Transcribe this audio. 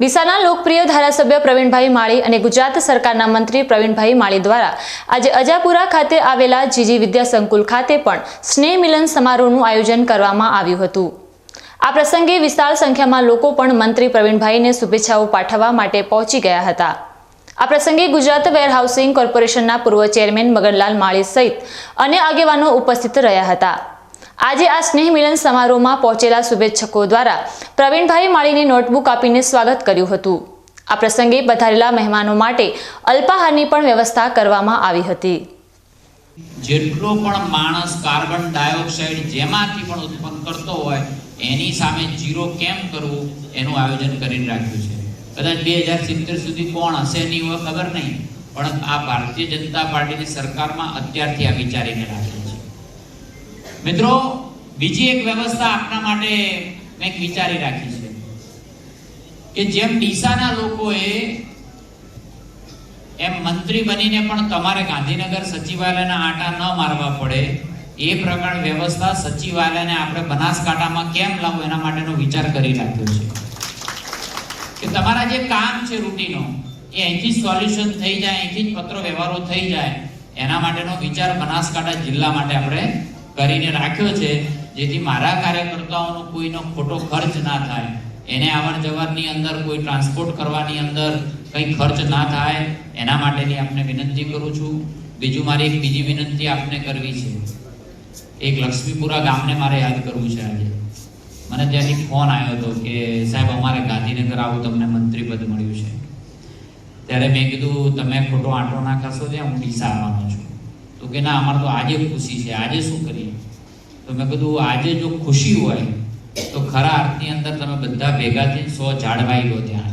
ડીસાના લોકપ્રિય ધારાસભ્ય પ્રવીણભાઈ માળી અને ગુજરાત સરકારના મંત્રી પ્રવીણભાઈ માળી દ્વારા આજે અજાપુરા ખાતે આવેલા જીજી વિદ્યા સંકુલ ખાતે પણ સ્નેહ મિલન સમારોહનું આયોજન કરવામાં આવ્યું હતું. આ પ્રસંગે વિશાળ સંખ્યામાં લોકો પણ મંત્રી પ્રવીણભાઈને શુભેચ્છાઓ પાઠવવા માટે પહોંચી ગયા હતા. આ પ્રસંગે ગુજરાત વેરહાઉસિંગ કોર્પોરેશનના પૂર્વ ચેરમેન મગનલાલ માળી સહિત અન્ય આગેવાનો ઉપસ્થિત રહ્યા હતા. આજે આ સ્નેહ મિલન સમારોહમાં પહોંચેલા શુભેચ્છકો દ્વારા પ્રવીણભાઈ માળીને નોટબુક આપીને સ્વાગત કર્યું હતું. આ પ્રસંગે પધારેલા મહેમાનો માટે અલ્પાહારની પણ વ્યવસ્થા કરવામાં આવી હતી. જેટલો પણ માણસ કાર્બન ડાયોક્સાઇડ જેમાંથી પણ ઉત્પન્ન કરતો હોય, એની સામે જીરો કેમ કરવું એનું આયોજન કરીને રાખ્યું છે. કદાચ બે હજાર સિત્તેર સુધી કોણ હશે નહીં હોય ખબર નહીં, પણ આ ભારતીય જનતા પાર્ટીની સરકારમાં અત્યારથી આ વિચારીને રાખ્યું છે. મિત્રો બીજી એક વ્યવસ્થા આપના માટે મેં વિચારી રાખી છે કે જેમ ડીસાના લોકોએ એમ મંત્રી બનીને પણ તમારે ગાંધીનગર સચિવાલયના આટા ન મારવા પડે, એ પ્રકાર વ્યવસ્થા સચિવાલયને આપણે બનાસકાંઠામાં કેમ લાવવું એના માટેનો વિચાર કરી રાખ્યો છે. કે તમારા જે કામ છે રૂટીનો, એ અહીંથી સોલ્યુશન થઈ જાય, અહીંથી જ પત્રો વ્યવહારો થઈ જાય, એના માટેનો વિચાર બનાસકાંઠા જિલ્લા માટે આપણે કરીને રાખ્યો છે. જેથી મારા કાર્યકર્તાઓનો કોઈનો ખોટો ખર્ચ ના થાય. એને આવર જવરની અંદર કોઈ ટ્રાન્સપોર્ટ કરવાની અંદર કંઈ ખર્ચ ના થાય, એના માટેની આપને વિનંતી કરું છું. બીજું મારી એક બીજી વિનંતી આપને કરવી છે. એક લક્ષ્મીપુરા ગામને મારે યાદ કરવું છે આજે. મને ત્યાંથી ફોન આવ્યો હતો કે, સાહેબ, અમારે ગાંધીનગર આવું તમને મંત્રી પદ મળ્યું છે. ત્યારે મેં કીધું, તમે ખોટો આંટો ના કરશો ત્યાં હું ડીસા આવવાનો છું. તો કે, ના, અમારે તો આજે ખુશી છે. આજે શું કરીએ? તો મેં કીધું, આજે જો ખુશી હોય, તો ખરા અર્થની અંદર તમે બધા ભેગા થઈને સો ઝાડ વાવી ત્યાં.